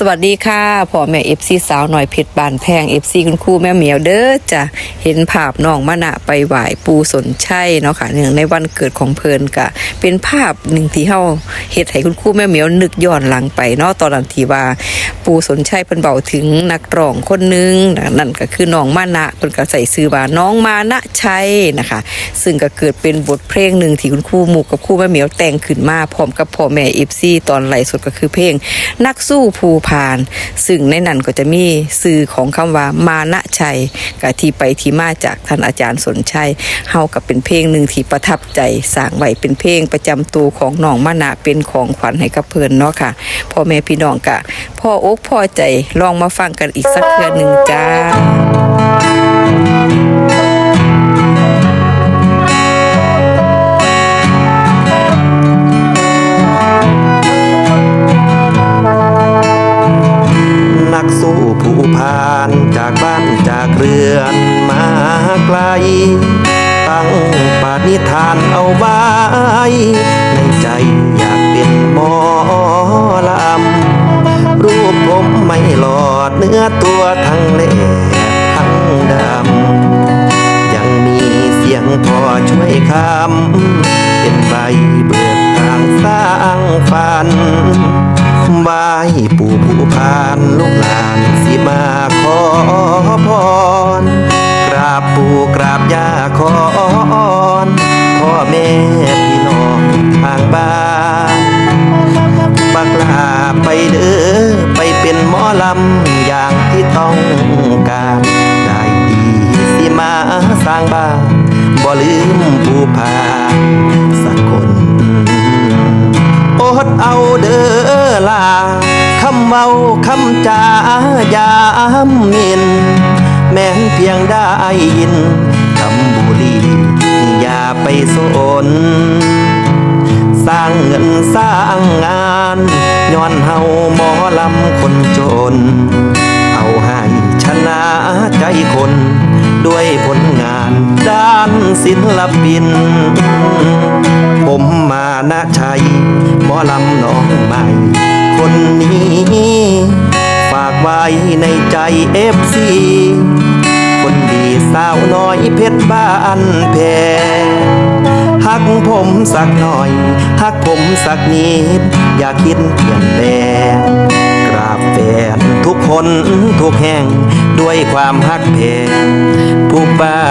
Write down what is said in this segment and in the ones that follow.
สวัสดีค่ะพ่อแม่เอฟซีสาวหน่อยเพชรบานแพงเอฟซีคุณครูแม่เหมียวเด้อจะเห็นภาพน้องมะนะไปไหวปูสนชัยเนาะค่ะเนื่องในวันเกิดของเพลินกะ เป็นภาพหนึ่งที่เฮาเฮ็ดให้คุณครูแม่เหมียวนึกย้อนหลังไปเนาะตอนนั้นที่ว่าปูสนชัยเพิ่นเบาถึงนักร้องคนหนึงนั่นก็คือน้องมะนะเพิ่นก็ใส่ชื่อว่าน้องมานะชัยนะคะ ซึ่งก็เกิดเป็นบทเพลงหนึ่งที่คุณครูหมู่กับครูแม่เหมียวแต่งขึ้นมาพร้อมกับพ่อแม่เอฟซีตอนไลฟ์สดก็คือเพลง นักสู้ภูพาน ซึ่งในนั้นก็จะมีสื่อของคำว่ามานะชัยกับที่ไปที่มาจากท่านอาจารย์สนชัยเฮากับเป็นเพลงหนึ่งที่ประทับใจสร้างไว้เป็นเพลงประจำตัวของน้องมานะเป็นของขวัญให้กับเพิ่นเนาะค่ะพ่อแม่พี่น้องกะพ่ออกพ่อใจลองมาฟังกันอีกสักเทื่อหนึ่งจ้า เรือนมาไกล ตั้งปาณิธานเอาไว้ ในใจอยากเป็นหมอลำ รูปผมไม่หลอดเนื้อตัวทั้งเละทั้งดำ ยังมีเสียงพอช่วยคำ เป็นใบเบิกทางสร้างฝันบายปู่ผู้พานลูกหลาน พร กราบปู่กราบย่าขออ้อนพ่อแม่พี่น้องทางบ้านบักลาไปเด้อไปเป็นหมอลำอย่างที่ต้องการได้ดีสิมาสร้างบ้านบ่ลืมผู้พาสักคนอดเอาเด้อลาำเมาคำจายามมิน แม้นเพียงได้ยินคำบุรีอย่าไปสน สร้างเงินสร้างงานย้อนเฮาหมอลำคนจน เอาให้ชนะใจคน ด้วยผลงานด้านศิลปิน ผมมานะชัยหมอลำน้องใหม่ คนนี้ ฝากไว้ในใจเอฟซีคนดีสาวน้อยเพชรบ้านแพงหักผมสักหน่อย หักผมสักนิด อย่าคิดเปลี่ยนแปลงกราบแฟนทุกคนทุกแห่งด้วยความหักเพงผู้เบ่า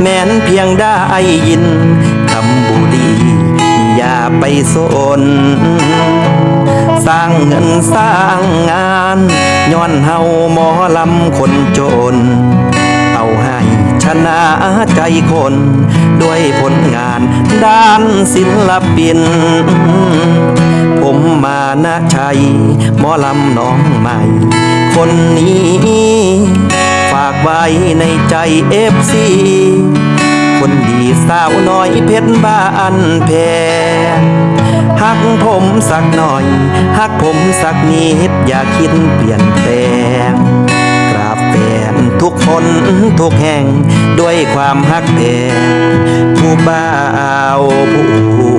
แม้นเพียงได้ยินคำบุรีอย่าไปสนสร้างเงินสร้างงานย้อนเฮาหมอลำคนจน เอาให้ชนะใจคน ด้วยผลงานด้านศิลปิน ผมมานะชัยหมอลำน้องใหม่ คนนี้ากไว้ในใจเอฟซีคนดีสาวน้อยเพชรบ้านแพงหักผมสักหน่อย หักผมสักนิดอย่าคิดเปลี่ยนแปลงกราบแฟนทุกคนทุกแห่งด้วยความหักแพงผู้บ่าวผู้